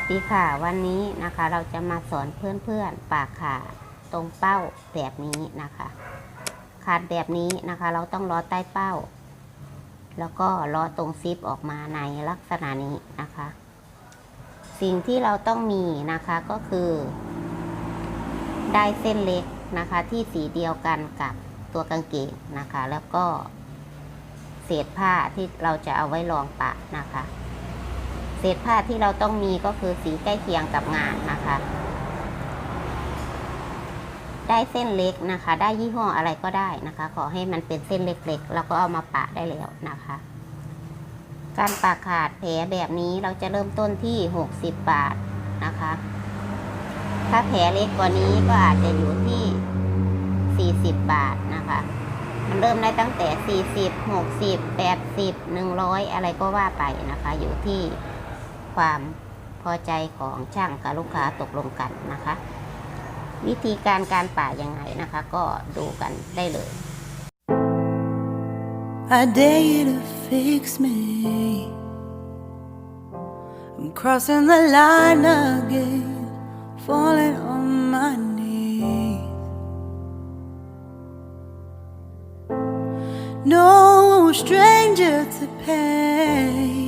วัสดีค่ะ วันนี้นะคะเราจะมาสอนเพื่อนๆปากขาตรงเป้าแบบนี้นะคะ ขาดแบบนี้นะคะ เราต้องล้อใต้เป้า แล้วก็ล้อตรงซิปออกมาในลักษณะนี้นะคะ สิ่งที่เราต้องมีนะคะก็คือ ได้เส้นเล็กนะคะที่สีเดียวกันกับตัวกางเกงนะคะ แล้วก็เศษผ้าที่เราจะเอาไว้รองปะนะคะ เศษผ้าที่เราต้องมีก็คือสีใกล้เคียงกับงานนะคะ ได้เส้นเล็กนะคะ ได้ยี่ห้ออะไรก็ได้นะคะ ขอให้มันเป็นเส้นเล็กๆแล้วก็เอามาปะได้แล้วนะคะ การปากขาดแผลแบบนี้เราจะเริ่มต้นที่ 60 บาทนะคะ ถ้าแผลเล็กกว่านี้ก็อาจจะอยู่ที่ 40 บาทนะคะมันเริ่มได้ตั้งแต่ 40 60 80 100 อะไรก็ว่าไปนะคะ อยู่ที่ ความพอใจของช่างกับลูกค้าตกลงกันนะคะ วิธีการการป่ายังไงนะคะ ก็ดูกันได้เลย I dare you to fix me. I'm crossing the line again, falling on my knees. No stranger to pain,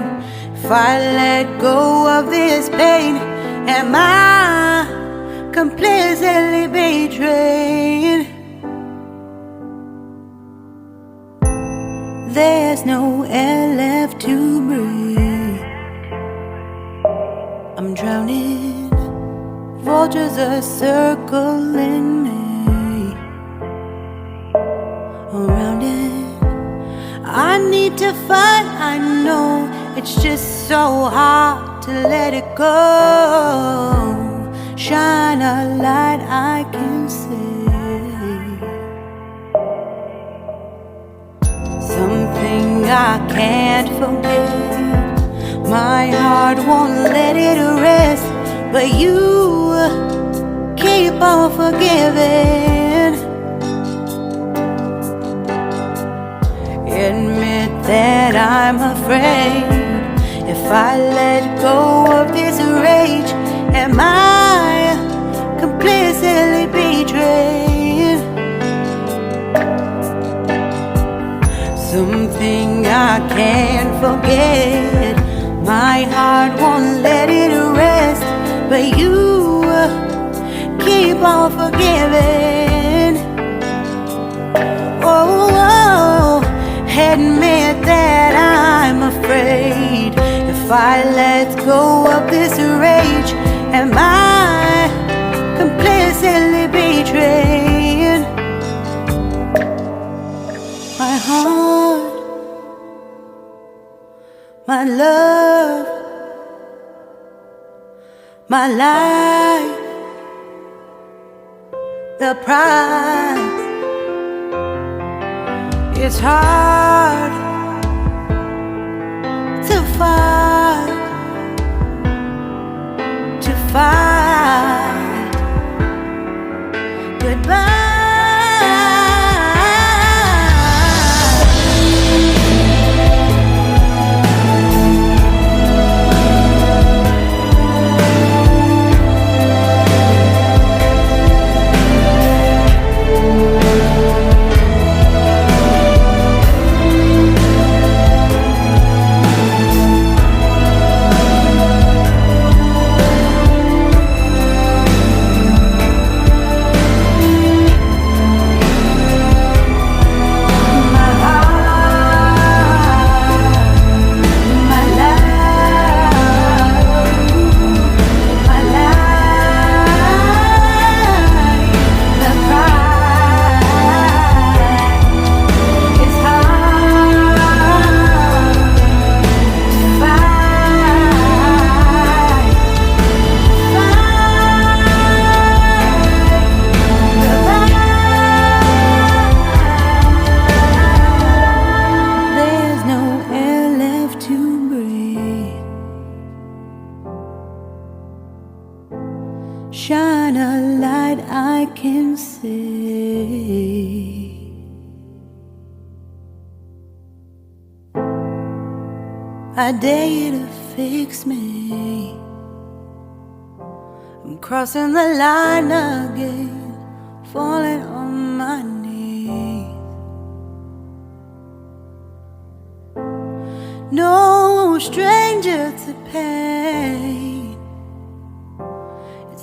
if I let go of this pain, am I completely betrayed? There's no air left to breathe. I'm drowning. Vultures are circling me. Around it. I need to fight. I know it's just so hard to let it go. Shine a light I can see. Something I can't forget. My heart won't let it rest, but you keep on forgiving. Admit that I'm afraid I let go of this rage, am I completely betrayed? Something I can't forget. My heart won't let it rest, but you keep on forgiving. Oh, oh, oh admit that I'm afraid. I let go of this rage, am I completely betrayed? My heart, my love, my life, the price. It's hard to fight, I can say. I dare you to fix me. I'm crossing the line again, falling on my knees. No stranger to pain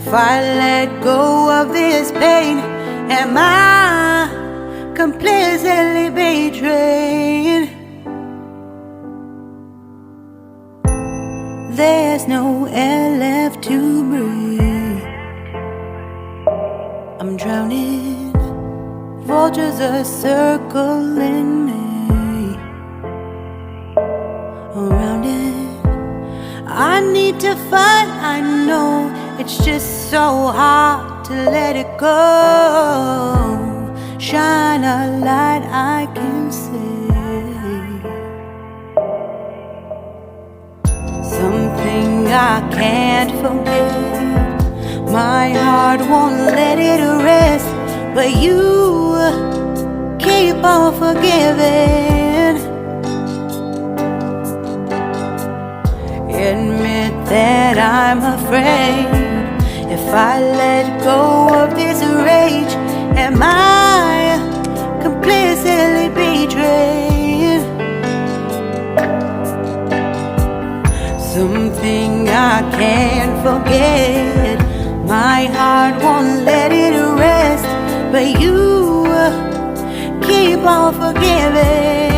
if I let go of this pain, am I completely betrayed? There's no air left to breathe. I'm drowning. Vultures are circling me. Around it, I need to fight. I know it's just so hard to let it go. Shine a light I can see. Something I can't forget. My heart won't let it rest, but you keep on forgiving. Admit that I'm afraid. If I let go of this rage, am I completely betrayed? Something I can't forget. My heart won't let it rest, but you keep on forgiving.